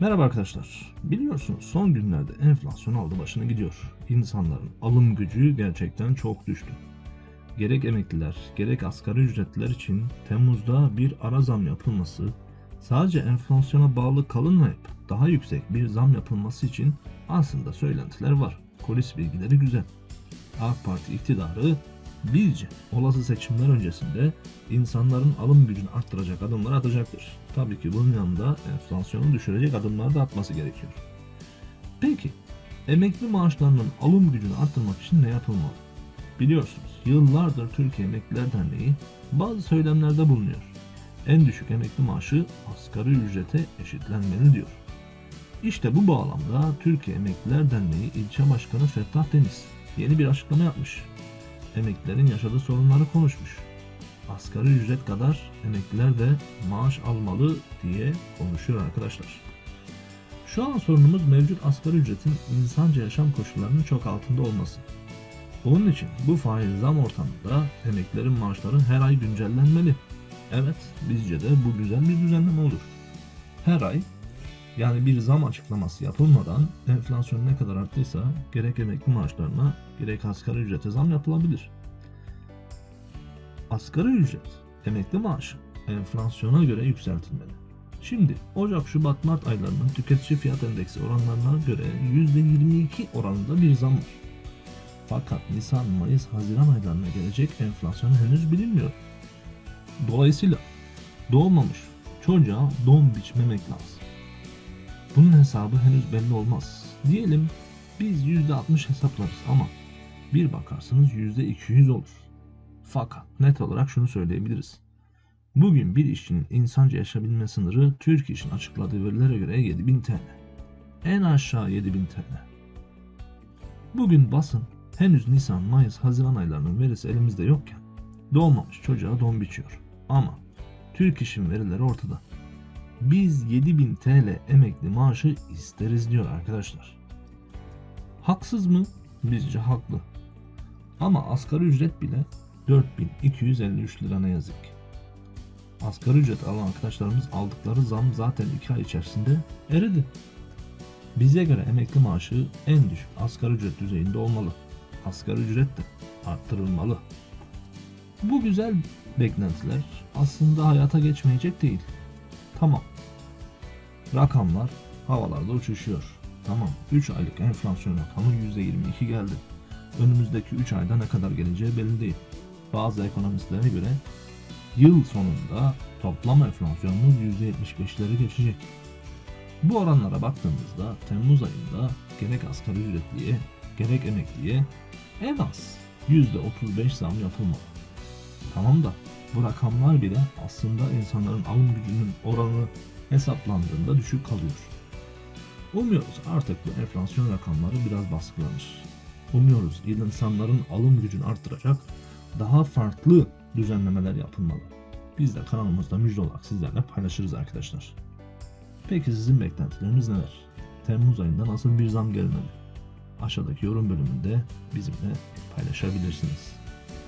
Merhaba arkadaşlar. Biliyorsunuz son günlerde enflasyon aldı başını gidiyor. İnsanların alım gücü gerçekten çok düştü. Gerek emekliler, gerek asgari ücretliler için Temmuz'da bir ara zam yapılması, sadece enflasyona bağlı kalınmayıp daha yüksek bir zam yapılması için aslında söylentiler var. Kulis bilgileri güzel. AK Parti iktidarı bizce olası seçimler öncesinde insanların alım gücünü arttıracak adımlar atacaktır. Tabii ki bunun yanında enflasyonu düşürecek adımlar da atması gerekiyor. Peki, emekli maaşlarının alım gücünü arttırmak için ne yapılmalı? Biliyorsunuz, yıllardır Türkiye Emekliler Derneği bazı söylemlerde bulunuyor. En düşük emekli maaşı asgari ücrete eşitlenmeli diyor. İşte bu bağlamda Türkiye Emekliler Derneği İlçe Başkanı Fettah Deniz yeni bir açıklama yapmış. Emeklilerin yaşadığı sorunları konuşmuş asgari ücret kadar emekliler de maaş almalı diye konuşuyor arkadaşlar. Şu an sorunumuz mevcut asgari ücretin insanca yaşam koşullarının çok altında olması. Onun için bu faiz zam ortamında emeklilerin maaşları her ay güncellenmeli. Evet, bizce de bu güzel bir düzenleme olur. Her ay yani bir zam açıklaması yapılmadan enflasyon ne kadar arttıysa gerek emekli maaşlarına gerek asgari ücrete zam yapılabilir. Asgari ücret, emekli maaşı enflasyona göre yükseltilmeli. Şimdi Ocak, Şubat, Mart aylarının tüketici fiyat endeksi oranlarına göre %22 oranında bir zam var. Fakat Nisan, Mayıs, Haziran aylarına gelecek enflasyon henüz bilinmiyor. Dolayısıyla doğmamış çocuğa don biçmemek lazım. Bunun hesabı henüz belli olmaz. Diyelim biz %60 hesaplarız ama bir bakarsınız %200 olur. Fakat net olarak şunu söyleyebiliriz. Bugün bir işçinin insanca yaşayabilme sınırı Türk İş'in açıkladığı verilere göre 7000 TL. En aşağı 7000 TL. Bugün basın henüz Nisan, Mayıs, Haziran aylarının verisi elimizde yokken doğmamış çocuğa don biçiyor. Ama Türk İş'in verileri ortada. Biz 7000 TL emekli maaşı isteriz diyor arkadaşlar. Haksız mı? Bizce haklı. Ama asgari ücret bile 4253 lira ne yazık ki. Asgari ücret alan arkadaşlarımız aldıkları zam zaten 2 ay içerisinde eridi. Bize göre emekli maaşı en düşük asgari ücret düzeyinde olmalı. Asgari ücret de arttırılmalı. Bu güzel beklentiler aslında hayata geçmeyecek değil. Tamam. Rakamlar havalarda uçuşuyor. Tamam 3 aylık enflasyon rakamı %22 geldi. Önümüzdeki 3 ayda ne kadar geleceği belli değil bazı ekonomistlere göre yıl sonunda toplam enflasyonumuz %75'leri geçecek. Bu oranlara baktığımızda Temmuz ayında gerek asgari ücretliye gerek emekliye en az %35 zam yapılmalı. Tamam da bu rakamlar bile aslında insanların alım gücünün oranı hesaplandığında düşük kalıyor. Umuyoruz artık bu enflasyon rakamları biraz baskılanır. Umuyoruz insanların alım gücünü arttıracak daha farklı düzenlemeler yapılmalı. Biz de kanalımızda müjde olarak sizlerle paylaşırız arkadaşlar. Peki sizin beklentileriniz neler? Temmuz ayında nasıl bir zam gelmeli? Aşağıdaki yorum bölümünde bizimle paylaşabilirsiniz.